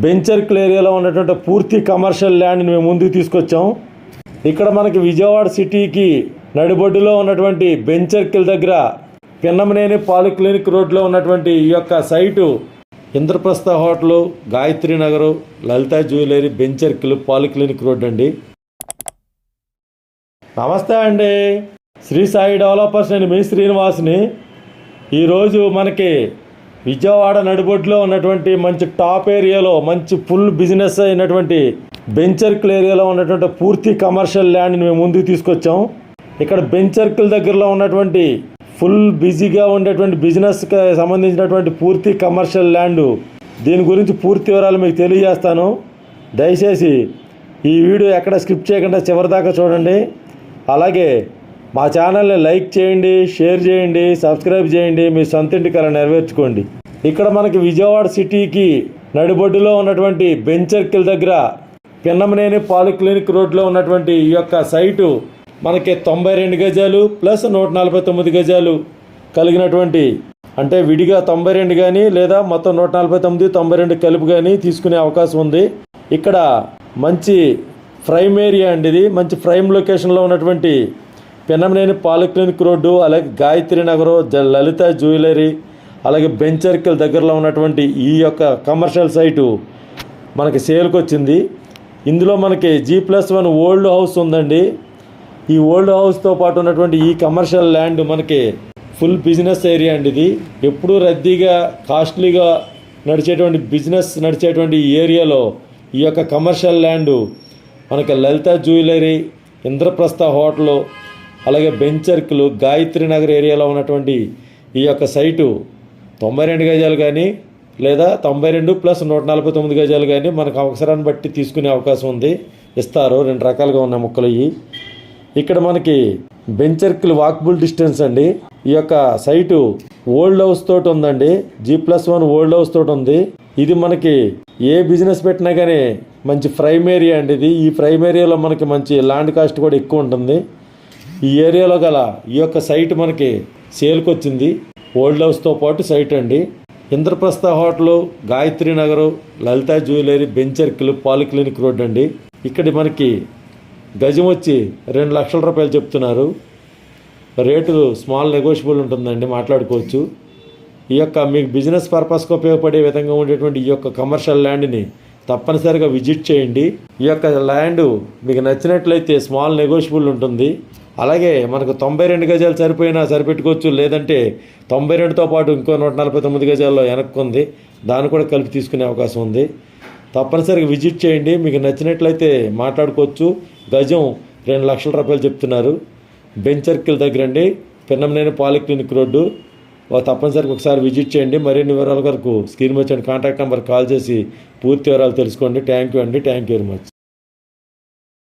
బెంచర్కిల్ ఏరియాలో ఉన్నటువంటి పూర్తి కమర్షియల్ ల్యాండ్ని మేము ముందుకు తీసుకొచ్చాం. ఇక్కడ మనకి విజయవాడ సిటీకి నడిబొడ్డులో ఉన్నటువంటి బెంచర్కిల్ దగ్గర పిన్నమనేని పాలిక్లినిక్ రోడ్లో ఉన్నటువంటి ఈ యొక్క site Indraprastha hotel Gayatri Nagar Lalitha jewellery బెంచర్కిల్ polyclinic road అండి. నమస్తే అండి. శ్రీ సాయి డెవలపర్స్ నేను మీ శ్రీనివాస్ని. ఈరోజు మనకి విజయవాడ నడిబొడ్లో ఉన్నటువంటి మంచి టాప్ ఏరియాలో మంచి ఫుల్ బిజినెస్ అయినటువంటి బెంచర్కిల్ ఏరియాలో ఉన్నటువంటి పూర్తి కమర్షియల్ ల్యాండ్ని మేము ముందుకు తీసుకొచ్చాం. ఇక్కడ బెంచర్కిల్ దగ్గరలో ఉన్నటువంటి ఫుల్ బిజీగా ఉండేటువంటి బిజినెస్కి సంబంధించినటువంటి పూర్తి కమర్షియల్ ల్యాండ్. దీని గురించి పూర్తి వివరాలు మీకు తెలియజేస్తాను. దయచేసి ఈ వీడియో ఎక్కడ స్కిప్ చేయకుండా చివరిదాకా చూడండి. అలాగే మా ఛానల్ని లైక్ చేయండి షేర్ చేయండి సబ్స్క్రైబ్ చేయండి మీ సొంతింటి కళ నెరవేర్చుకోండి. ఇక్కడ మనకి విజయవాడ సిటీకి నడిబొడ్డులో ఉన్నటువంటి బెంచర్కిల్ దగ్గర పిన్నమనేని పాలిక్లినిక్ రోడ్లో ఉన్నటువంటి ఈ యొక్క సైటు మనకి తొంభై రెండు గజాలు ప్లస్ నూట నలభై తొమ్మిది గజాలు కలిగినటువంటి అంటే విడిగా తొంభై రెండు కానీ లేదా మొత్తం నూట నలభై తొమ్మిది తొంభై రెండు కలిపి కానీ తీసుకునే అవకాశం ఉంది. ఇక్కడ మంచి ప్రైమ్ ఏరియా అండి ఇది. మంచి ప్రైమ్ లొకేషన్లో ఉన్నటువంటి పిన్నమనేని పాలిక్లినిక్ రోడ్డు అలాగే గాయత్రి నగరు జ- లలిత జ్యువెలరీ అలాగే బెంచర్కిల్ దగ్గరలో ఉన్నటువంటి ఈ యొక్క కమర్షియల్ సైటు మనకి సేల్కి వచ్చింది ఇందులో మనకి G plus one old house ఉందండి. ఈ ఓల్డ్ హౌస్తో పాటు ఉన్నటువంటి ఈ కమర్షియల్ ల్యాండ్ మనకి ఫుల్ బిజినెస్ ఏరియా అండి ఇది. ఎప్పుడూ రద్దీగా కాస్ట్లీగా నడిచేటువంటి బిజినెస్ నడిచేటువంటి ఈ ఏరియాలో ఈ యొక్క కమర్షియల్ ల్యాండ్ మనకి లలిత జ్యువెలరీ ఇంద్రప్రస్థ హోటలు అలాగే బెంచర్కులు గాయత్రి నగర్ ఏరియాలో ఉన్నటువంటి ఈ యొక్క సైటు తొంభై రెండు గజాలు కానీ లేదా తొంభై రెండు ప్లస్ నూట నలభై తొమ్మిది గజాలు కానీ మనకు అవసరాన్ని బట్టి తీసుకునే అవకాశం ఉంది. ఇస్తారు. రెండు రకాలుగా ఉన్న మొక్కలు ఇవి. ఇక్కడ మనకి బెంచర్కిల్ వాకబుల్ డిస్టెన్స్ అండి. ఈ యొక్క సైటు ఓల్డ్ హౌస్ తోటి ఉందండి. G plus one old house తోటి ఉంది. ఇది మనకి ఏ బిజినెస్ పెట్టినా కానీ మంచి ప్రైమ్ ఏరియా అండి ఇది. ఈ ప్రైమ్ ఏరియాలో మనకి మంచి ల్యాండ్ కాస్ట్ కూడా ఎక్కువ ఉంటుంది. ఈ ఏరియాలో గల ఈ యొక్క సైట్ మనకి సేల్కి వచ్చింది ఓల్డ్ హౌస్తో పాటు సైట్ అండి. Indraprastha hotel Gayatri Nagar Lalitha jewellery బెంచర్కిల్ polyclinic road అండి. ఇక్కడ మనకి గజం వచ్చి రెండు లక్షల రూపాయలు చెప్తున్నారు. రేటు స్మాల్ నెగోషియబుల్ ఉంటుందండి మాట్లాడుకోవచ్చు. ఈ యొక్క మీకు బిజినెస్ పర్పస్కి ఉపయోగపడే విధంగా ఉండేటువంటి ఈ యొక్క కమర్షియల్ ల్యాండ్ని తప్పనిసరిగా విజిట్ చేయండి. ఈ యొక్క ల్యాండ్ మీకు నచ్చినట్లయితే స్మాల్ నెగోషియబుల్ ఉంటుంది. అలాగే మనకు తొంభై రెండు గజాలు సరిపోయినా సరిపెట్టుకోవచ్చు లేదంటే తొంభై రెండుతో పాటు ఇంకో నూట నలభై తొమ్మిది గజాల్లో వెనక్కుంది. దాన్ని కూడా కలిపి తీసుకునే అవకాశం ఉంది. తప్పనిసరిగా విజిట్ చేయండి. మీకు నచ్చినట్లయితే మాట్లాడుకోవచ్చు. గజం రెండు లక్షల రూపాయలు చెప్తున్నారు. బెంచర్కిల్ దగ్గర అండి పిన్నమనేని పాలిక్లినిక్ రోడ్డు. తప్పనిసరిగా ఒకసారి విజిట్ చేయండి. మరిన్ని వివరాల వరకు స్క్రీన్ వచ్చిన కాంటాక్ట్ నెంబర్ కాల్ చేసి పూర్తి వివరాలు తెలుసుకోండి. థ్యాంక్ యూ అండి. Thank you very much.